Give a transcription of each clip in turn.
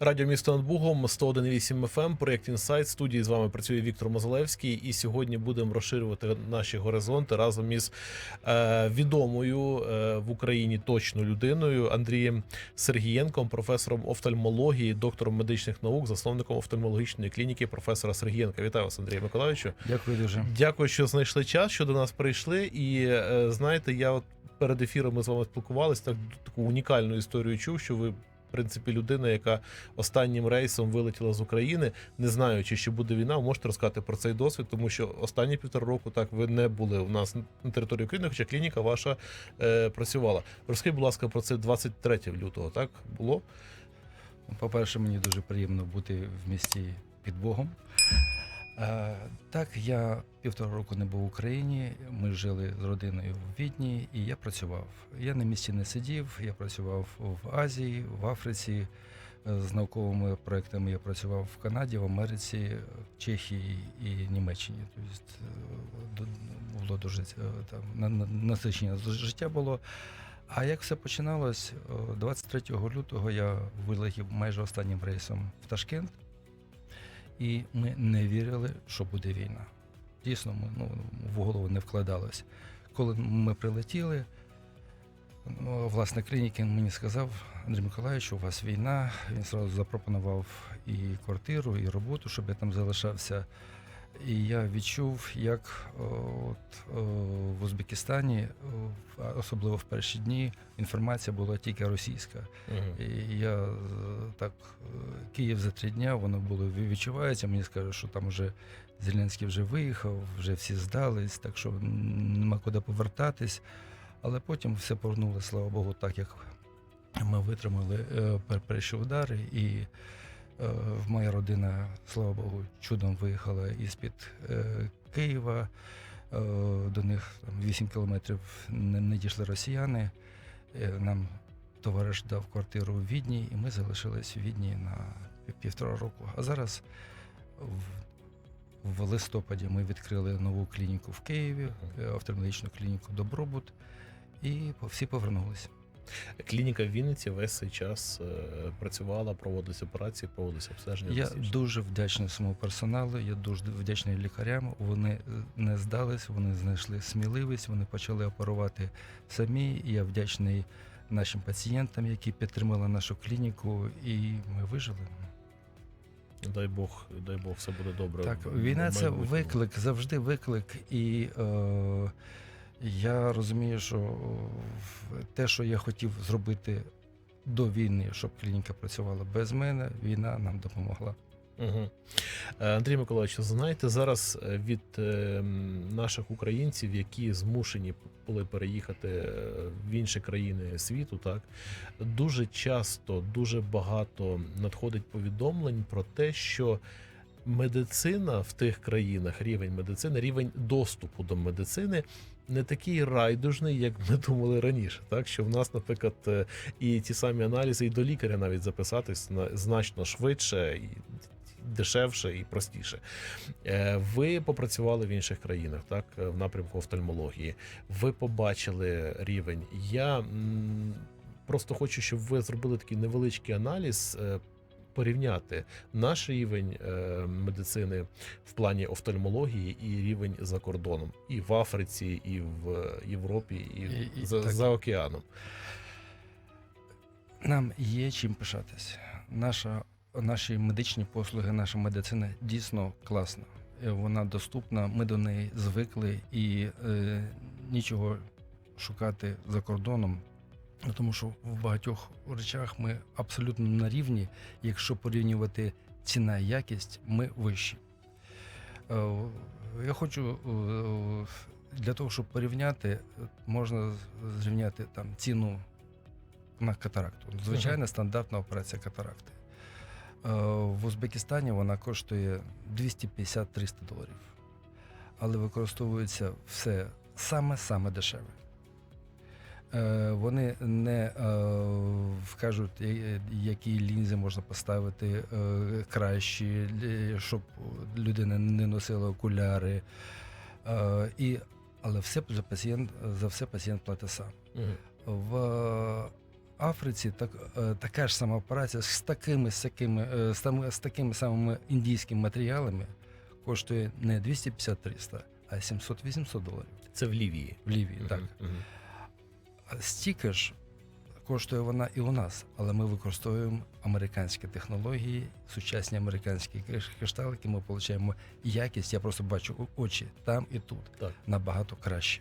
Радіо місто над Бугом 101,8 FM, проєкт Інсайт. Студії з вами працює Віктор Мозалевський. І сьогодні будемо розширювати наші горизонти разом із е, відомою е, в Україні точно людиною Андрієм Сергієнком, професором офтальмології, доктором медичних наук, засновником офтальмологічної клініки професора Сергієнка. Вітаю вас, Андрію Миколаївичу. Дякую дуже. Дякую, що знайшли час, що до нас прийшли. І е, знаєте, я от перед ефіром ми з вами спілкувалися, так таку унікальну історію чув, що ви. Принципі, людина, яка останнім рейсом вилетіла з України, не знаючи, що буде війна, можете розказати про цей досвід, тому що останні півтора року так ви не були у нас на території України, хоча клініка ваша е, працювала. Розкажіть, будь ласка, про це 23 лютого, так було? По-перше, мені дуже приємно бути в місті під Богом. Е, так, я півтора року не був в Україні. Ми жили з родиною в Відні, і я працював. Я на місці не сидів, я працював в Азії, в Африці. Е, З науковими проектами я працював в Канаді, в Америці, в Чехії і Німеччині. Тобто е, було дуже там на- на- насичення життя було. А як все починалось? О, 23 лютого я вилетів майже останнім рейсом в Ташкент, і ми не вірили, що буде війна. Дійсно, ми ну, в голову не вкладалося. Коли ми прилетіли, ну, власне, клініки мені сказав, Андрій Миколаївич, у вас війна. Він одразу запропонував і квартиру, і роботу, щоб я там залишався. І я відчув, як от, в Узбекистані, особливо в перші дні, інформація була тільки російська. І я е, так, е, Київ за три дня, воно було відчувається. Мені скажуть, що там вже Зеленський вже виїхав, вже всі здались, так що нема куди повертатись. Але потім все повернулося, слава Богу, так як ми витримали е, перші удари. І е, моя родина, слава Богу, чудом виїхала із-під е, Києва. Е, До них там, 8 кілометрів не, дійшли росіяни. Е, Нам товариш дав квартиру в Відні, і ми залишились у Відні на півтора року. А зараз в, в листопаді ми відкрили нову клініку в Києві, е, офтальмологічну клініку Добробут, і всі повернулися. Клініка в Вінниці весь цей час е, працювала, проводились операції, проводились обстеження. Я дуже вдячний своєму персоналу, я дуже вдячний лікарям. Вони е, не здались, вони знайшли сміливість, вони почали оперувати самі. І я вдячний нашим пацієнтам, які підтримали нашу клініку, і ми вижили. Дай Бог, дай Бог, все буде добре. Так, війна це виклик, завжди виклик. І е, я розумію, що те, що я хотів зробити до війни, щоб клініка працювала без мене, війна нам допомогла. Угу. Андрій Миколаївич, знаєте, зараз е, від е, наших українців, які змушені були переїхати в інші країни світу, так дуже часто, дуже багато надходить повідомлень про те, що медицина в тих країнах, рівень медицини, рівень доступу до медицини. Не такий райдужний, як ми думали раніше, так що в нас, наприклад, е, і ті самі аналізи, і до лікаря навіть записатись на- значно швидше, і дешевше і простіше. Е, Ви попрацювали в інших країнах, так, е, в напрямку офтальмології. Ви побачили рівень. Я просто хочу, щоб ви зробили такий невеличкий аналіз. Е, Порівняти наш рівень е, медицини в плані офтальмології і рівень за кордоном, і в Африці, і в Європі, і, І- і за, за океаном. Нам є чим пишатись. Наша, наші медичні послуги, наша медицина дійсно класна. Е, Вона доступна, ми до неї звикли і е, нічого шукати за кордоном. Ну, Тому що в багатьох речах ми абсолютно на рівні. Якщо порівнювати ціна і якість, ми вищі. Е, Я хочу е, для того, щоб порівняти, можна зрівняти там ціну на катаракту. Звичайна стандартна операція катаракти. Е, В Узбекистані вона коштує 250-300 доларів. Але використовується все саме-саме дешеве. Е, Вони не е, вкажуть, які лінзи можна поставити е, кращі, щоб людина не носила окуляри. Е, І, але все за, пацієнт, за все пацієнт платить сам. В Африці так, е, така ж сама операція з такими, з, такими, е, з, такими самими індійськими матеріалами коштує не 250-300, а 700-800 доларів Це в Лівії. в Лівії. Так. Мгм, мгм. А стільки ж коштує вона і у нас, але ми використовуємо американські технології, сучасні американські кришталики. Ми отримуємо якість. Я просто бачу очі там і тут Так. набагато краще.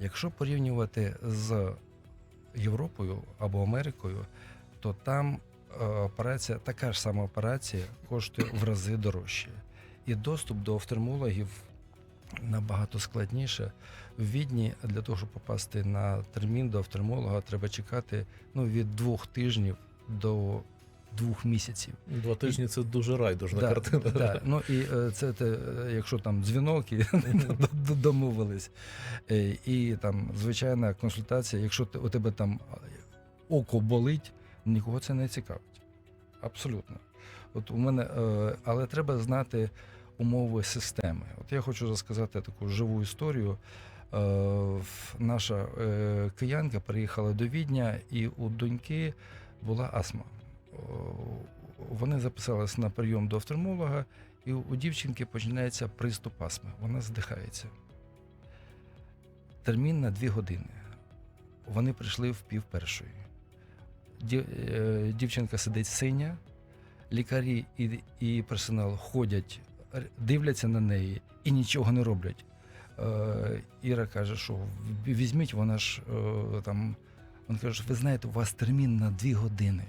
Якщо порівнювати з Європою або Америкою, то там е, операція, така ж сама операція коштує в рази дорожче. І доступ до офтальмологів набагато складніше. В Відні для того, щоб попасти на термін до офтальмолога, треба чекати ну, від двох тижнів до двох місяців. Два тижні це дуже райдужна Да, картина. да. Ну і е, це те, е, якщо там дзвінок і домовились. Е, І там звичайна консультація, якщо у тебе там око болить, нікого це не цікавить. Абсолютно. От у мене, але треба знати умови системи. От я хочу розказати таку живу історію. Е, Наша е, киянка приїхала до Відня, і у доньки була астма. О, Вони записались на прийом до офтальмолога, і у дівчинки починається приступ астми. Вона здихається. Термін на дві години. Вони прийшли в пів першої. Е, Дівчинка сидить синя, лікарі і, і персонал ходять, дивляться на неї і нічого не роблять. Е, Іра каже, що візьміть, вона ж е, там. Він каже, ви знаєте, у вас термін на дві години.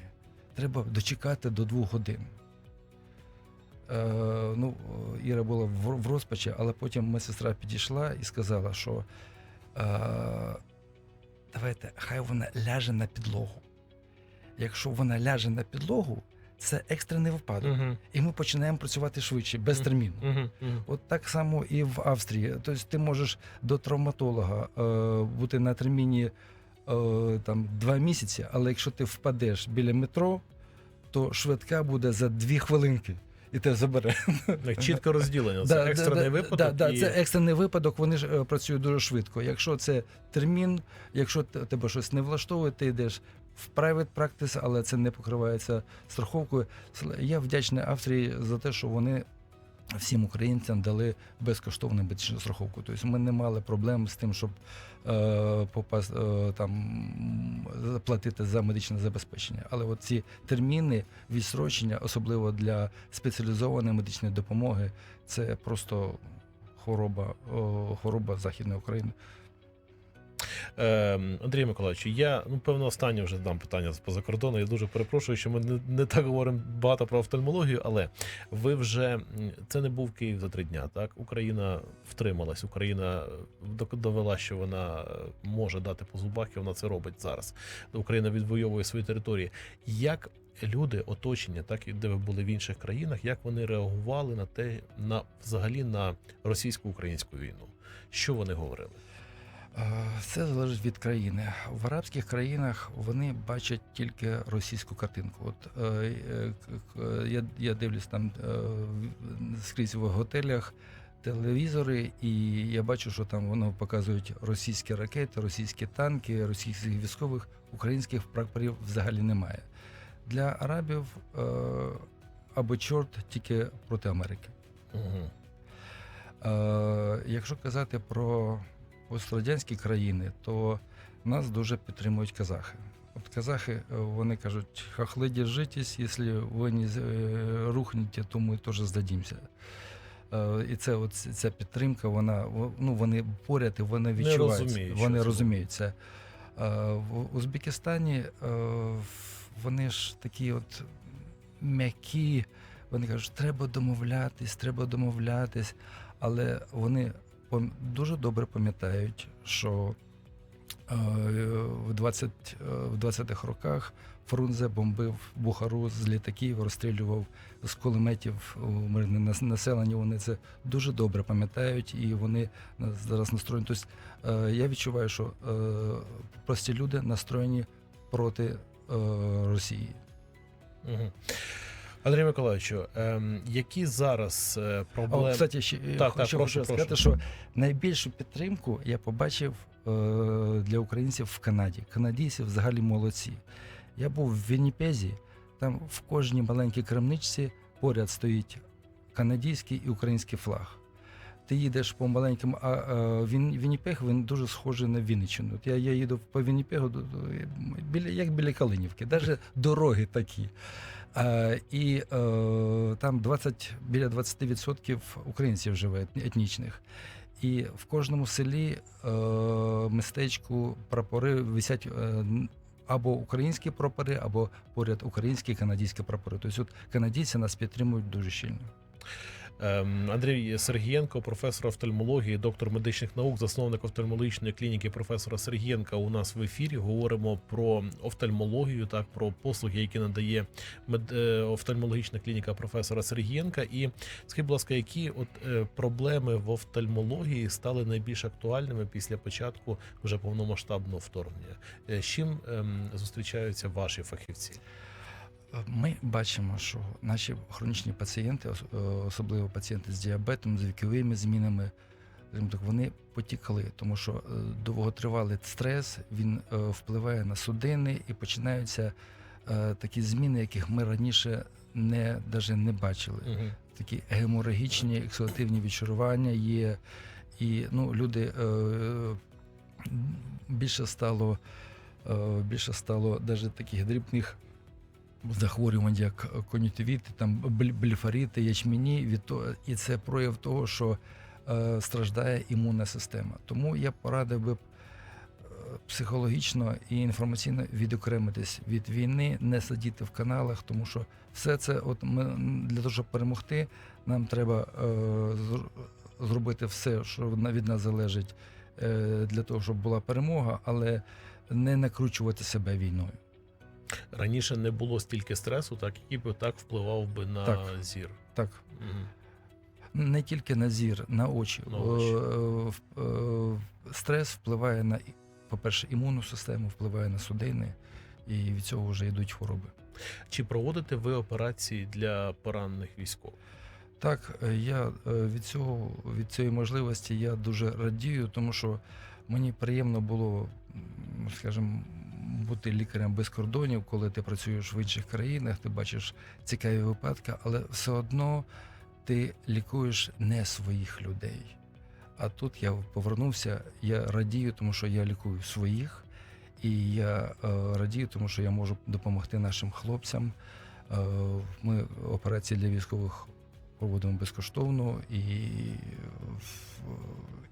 Треба дочекати до двох годин. Е, ну, Іра була в, розпачі, але потім медсестра підійшла і сказала, що е, давайте, хай вона ляже на підлогу. Якщо вона ляже на підлогу, це екстрений випадок. Мгм, І ми починаємо працювати швидше, без терміну. мгм, мгм. От так само і в Австрії. Тобто ти можеш до травматолога е, бути на терміні е, там, два місяці, але якщо ти впадеш біля метро, то швидка буде за дві хвилинки і тебе забере. Так, Чітко розділення. Це Да, екстрений да, випадок. Да, да, і... Це екстрений випадок, вони ж е, працюють дуже швидко. Якщо це термін, якщо тебе щось не влаштовує, ти йдеш в private practice, але це не покривається страховкою. Я вдячний Австрії за те, що вони. Всім українцям дали безкоштовну медичну страховку. Тобто ми не мали проблем з тим, щоб е, попас, е, там, платити за медичне забезпечення. Але от ці терміни відсрочення, особливо для спеціалізованої медичної допомоги, це просто хвороба, о, хвороба Західної України. Е, Андрій Миколаївич, я ну певно останнє вже дам питання з поза кордону. Я дуже перепрошую, що ми не, не так говоримо багато про офтальмологію, але ви вже це не був Київ за три дня. Так Україна втрималась. Україна док- довела, що вона е, може дати по зубах, і вона це робить зараз. Україна відвоює свої території. Як люди, оточення, так і де ви були в інших країнах, як вони реагували на те, на взагалі на російсько-українську війну? Що вони говорили? Е, Це залежить від країни. В арабських країнах вони бачать тільки російську картинку. От е, е, к- я, я дивлюсь там е, скрізь в готелях телевізори, і я бачу, що там воно показують російські ракети, російські танки, російських військових, українських прапорів взагалі немає. Для арабів е, або чорт тільки проти Америки. Угу. Е, якщо казати про пострадянські країни, то нас дуже підтримують казахи. От казахи, е, вони кажуть, хахли держитесь, якщо ви не е, рухнете, то ми теж здадимося. Е, І це от ця підтримка, вона ну, вони поряд і вони відчувають. розуміють, вони це розуміють це. Е, В Узбекистані вони ж такі от м'які, вони кажуть, треба домовлятись, треба домовлятись. Але вони дуже добре пам'ятають, що е, в 20, е, в 20-х роках Фрунзе бомбив Бухару з літаків, розстрілював з кулеметів мирне населення. Вони це дуже добре пам'ятають і вони зараз настроєні. Тобто е, я відчуваю, що прості люди настроєні проти Росії. Угу. Андрій Миколаївичу, ем, які зараз е, О, проблеми? кстати, ще, Так, так, так, ще прошу, хочу сказати, прошу. що найбільшу підтримку я побачив е, для українців в Канаді. Канадійці взагалі молодці. Я був в Вінніпезі, там в кожній маленькій крамничці поряд стоїть канадський і український флаг. Ти їдеш по маленькому, а, а Він, Вінніпег він дуже схожий на Вінниччину. Я, я їду по Вінніпегу, біля, як біля Калинівки, навіть дороги такі. А, і е, там 20, біля 20% українців живе етнічних. І в кожному селі е, містечку прапори висять е, або українські прапори, або поряд українські канадські прапори. Тобто от канадійці нас підтримують дуже щільно. Ем, Андрій Сергієнко, професор офтальмології, доктор медичних наук, засновник офтальмологічної клініки професора Сергієнка. У нас в ефірі говоримо про офтальмологію, так про послуги, які надає мед... е, офтальмологічна клініка професора Сергієнка. І скажіть, будь ласка, які от е, проблеми в офтальмології стали найбільш актуальними після початку вже повномасштабного вторгнення? Е, З чим ем, зустрічаються ваші фахівці? Ми бачимо, що наші хронічні пацієнти, е, особливо пацієнти з діабетом, з віковими змінами, так, вони потікли, тому що е, довготривалий стрес він е, впливає на судини і починаються такі зміни, яких ми раніше не даже не бачили. Угу. Такі геморагічні ексудативні відчарування є, і ну, люди більше стало, більше стало навіть таких дрібних захворювань, як кон'юктивіти, там блефарити, ячмені, від того, і це прояв того, що е, страждає імунна система. Тому я порадив би е, психологічно і інформаційно відокремитись від війни, не сидіти в каналах, тому що все це, от ми для того, щоб перемогти, нам треба е, зробити все, що від нас залежить, е, для того, щоб була перемога, але не накручувати себе війною. Раніше не було стільки стресу, так який би так впливав би на Так. зір. Так. Мгм. Не тільки на зір, на очі. На очі. Е, е, Стрес впливає на, по-перше, імунну систему, впливає на судини, і від цього вже йдуть хвороби. Чи проводите ви операції для поранених військових? Так, е, я від цього від цієї можливості я дуже радію, тому що мені приємно було, скажімо, бути лікарем без кордонів, коли ти працюєш в інших країнах, ти бачиш цікаві випадки, але все одно ти лікуєш не своїх людей. А тут я повернувся, я радію, тому що я лікую своїх, і я е, радію, тому що я можу допомогти нашим хлопцям. Е, ми операції для військових проводимо безкоштовно, і,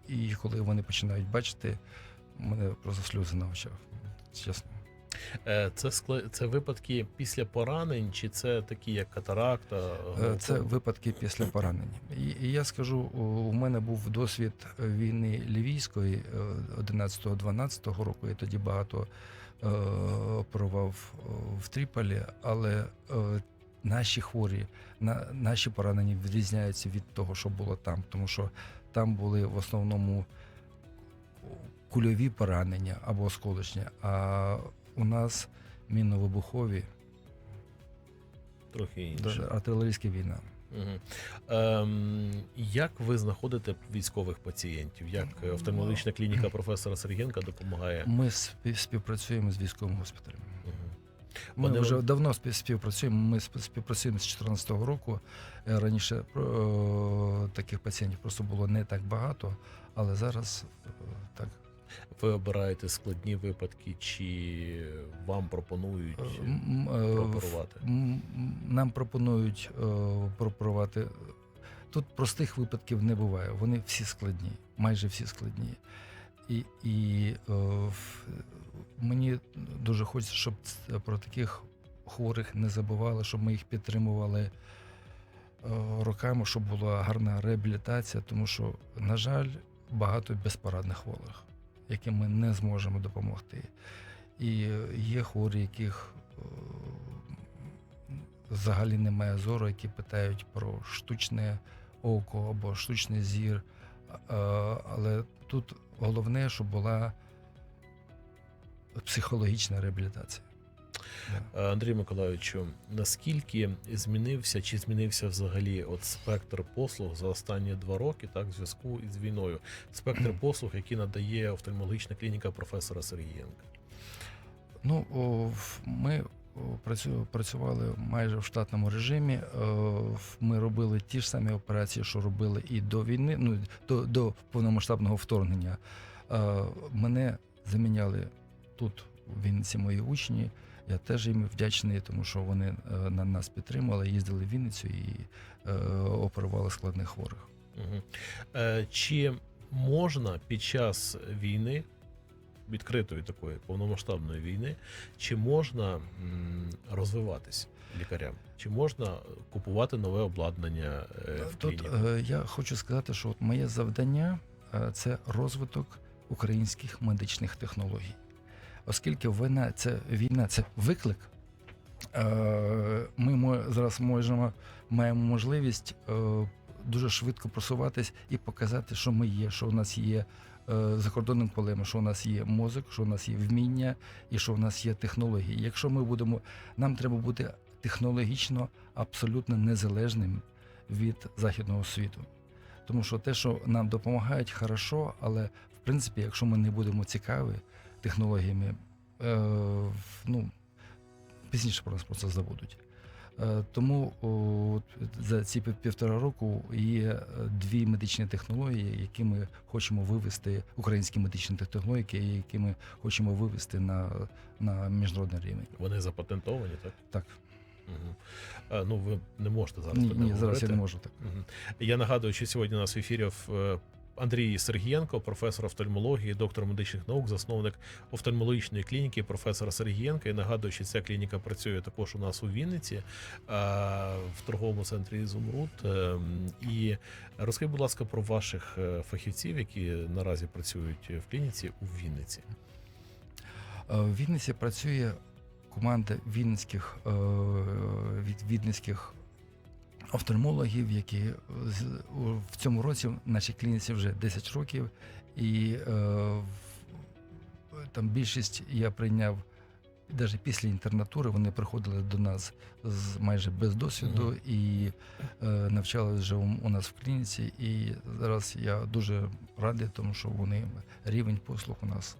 і коли вони починають бачити, мене просто сльози на очах. Чесно. Е, Це скла- це випадки після поранень, чи це такі, як катаракта? Е, Це випадки після поранення. І, я скажу, у- мене був досвід війни лівійської е, 11-12 року. Я тоді багато е, оперував е, в Тріполі, але е, наші хворі, на, наші поранені відрізняються від того, що було там, тому що там були в основному кульові поранення або осколочні, а у нас мінно-вибухові, трохи інше. артилерійська війна. Мгм. Ем, як ви знаходите військових пацієнтів? Як е, офтальмологічна клініка професора Сергієнка допомагає? Ми спів- співпрацюємо з військовим госпіталем. Мгм. Ми Пане вже давно спів- співпрацюємо. Ми спів- співпрацюємо з 2014 року. Е, Раніше е, таких пацієнтів просто було не так багато, але зараз так. Ви обираєте складні випадки, чи вам пропонують Е, е, прооперувати? м, м, Нам пропонують е, прооперувати. Тут простих випадків не буває. Вони всі складні, майже всі складні. І, і е, мені дуже хочеться, щоб про таких хворих не забували, щоб ми їх підтримували е, роками, щоб була гарна реабілітація, тому що, на жаль, багато безпорадних хворих, яким ми не зможемо допомогти. І є хворі, яких е, взагалі немає зору, які питають про штучне око або штучний зір. Е, Але тут головне, щоб була психологічна реабілітація. Е, Андрій Миколайовичу, наскільки змінився чи змінився взагалі от спектр послуг за останні два роки, так, в зв'язку із війною? Спектр послуг, які надає офтальмологічна клініка професора Сергієнка? Ну, ми працювали майже в штатному режимі. Е, Ми робили ті ж самі операції, що робили і до війни, ну до, до повномасштабного вторгнення. Е, Мене заміняли тут, у Вінниці, мої учні. Я теж їм вдячний, тому що вони е, на нас підтримали, їздили в Вінницю і е, оперували складних хворих. Е, Чи можна під час війни, відкритої такої повномасштабної війни, чи можна розвиватись лікарям? Чи можна купувати нове обладнання в Тут я хочу сказати, що от моє завдання це розвиток українських медичних технологій. Оскільки війна це війна, це виклик. е, Ми зараз можемо маємо можливість е, дуже швидко просуватись і показати, що ми є, що у нас є е, закордонним колегами, що у нас є мозок, що у нас є вміння і що у нас є технології. Якщо ми будемо, нам треба бути технологічно абсолютно незалежним від західного світу. Тому що те, що нам допомагають, хорошо, але в принципі, якщо ми не будемо цікаві технологіями, е, ну, пізніше про нас просто забудуть. Е, Тому от за ці півтора року є е, дві медичні технології, які ми хочемо вивести, українські медичні технології, які ми хочемо вивести на, на міжнародний рівень. Вони запатентовані, так? Так, Угу. Ну, ви не можете зараз ні, ні, зараз я не можу так. Мгм. Я нагадую, що сьогодні у нас в ефірі е, Андрій Сергієнко, професор офтальмології, доктор медичних наук, засновник офтальмологічної клініки професора Сергієнка. І нагадую, що ця клініка працює також у нас у Вінниці е, в торговому центрі Ізумруд. Е, І розкажіть, будь ласка, про ваших е, фахівців, які наразі працюють в клініці у Вінниці. В Вінниці працює команда вінницьких, від вінницьких офтальмологів, які в цьому році в нашій клініці вже 10 років, і е, там більшість я прийняв. Навіть після інтернатури вони приходили до нас з майже без досвіду Мгм. і е, навчалися вже у, у нас в клініці. І зараз я дуже радий, тому що вони рівень послуг у нас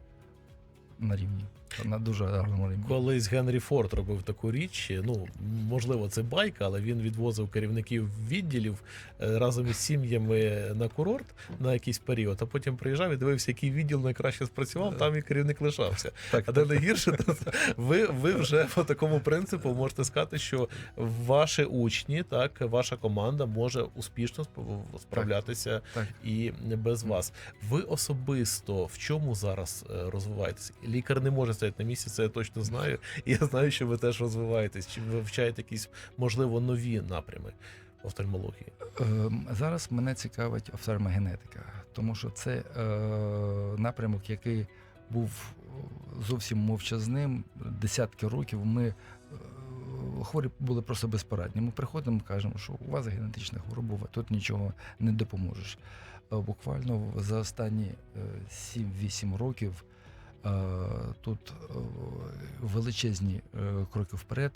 на рівні, на дуже гарному рівні. Колись Генрі Форд робив таку річ. Ну можливо, це байка, але він відвозив керівників відділів е, разом із сім'ями на курорт на якийсь період, а потім приїжджав і дивився, який відділ найкраще спрацював. Там і керівник лишався. Так, А де найгірше, то ви, ви вже по такому принципу можете сказати, що ваші учні, так, ваша команда може успішно сп- справлятися так. і без вас. Ви особисто в чому зараз е, розвиваєтесь? Лікар не може стояти на місці, це я точно знаю. І я знаю, що ви теж розвиваєтесь. Чи ви вивчаєте якісь, можливо, нові напрями офтальмології? Ем, Зараз мене цікавить офтальмогенетика, тому що це е, напрямок, який був зовсім мовчазним. Десятки років ми е, хворі були просто безпорадні. Ми приходимо, кажемо, що у вас генетична хвороба, тут нічого не допоможеш. Е, Буквально за останні е, 7-8 років. Е, Тут е, величезні е, кроки вперед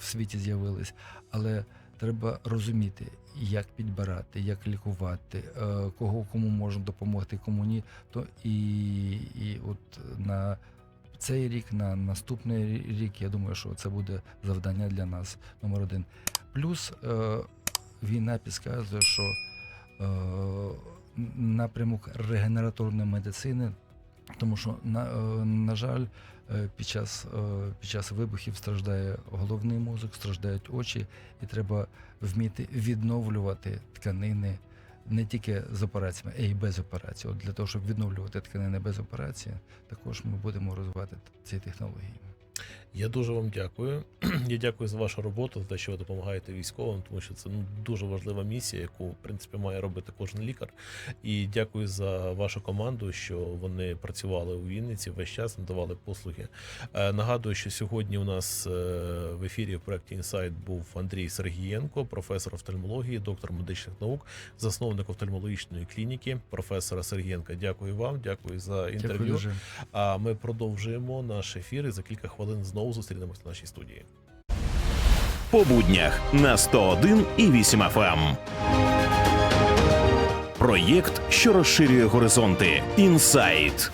в світі з'явились, але треба розуміти, як підбирати, як лікувати, кого кому можна допомогти, кому ні. То і, і от на цей рік, на наступний рік, я думаю, що це буде завдання для нас номер один. Плюс війна підказує, що напрямок регенераторної медицини, тому що, на, е, на жаль, е, під час, е, під час вибухів страждає головний мозок, страждають очі, і треба вміти відновлювати тканини не тільки з операціями, а й без операції. От для того, щоб відновлювати тканини без операції, також ми будемо розвивати ці технології. Я дуже вам дякую. Я дякую за вашу роботу, за те, що ви допомагаєте військовим, тому що це ну, дуже важлива місія, яку в принципі має робити кожен лікар. І дякую за вашу команду, що вони працювали у Вінниці весь час, надавали послуги. Е, Нагадую, що сьогодні у нас е, в ефірі в проєкті Інсайт був Андрій Сергієнко, професор офтальмології, доктор медичних наук, засновник офтальмологічної клініки. Професора Сергієнка, дякую вам, дякую за інтерв'ю. А ми продовжуємо наш ефір і за кілька хвилин знову зустрінемось в нашій студії. по буднях на 101 і 8 FM. Проєкт, що розширює горизонти. Інсайт.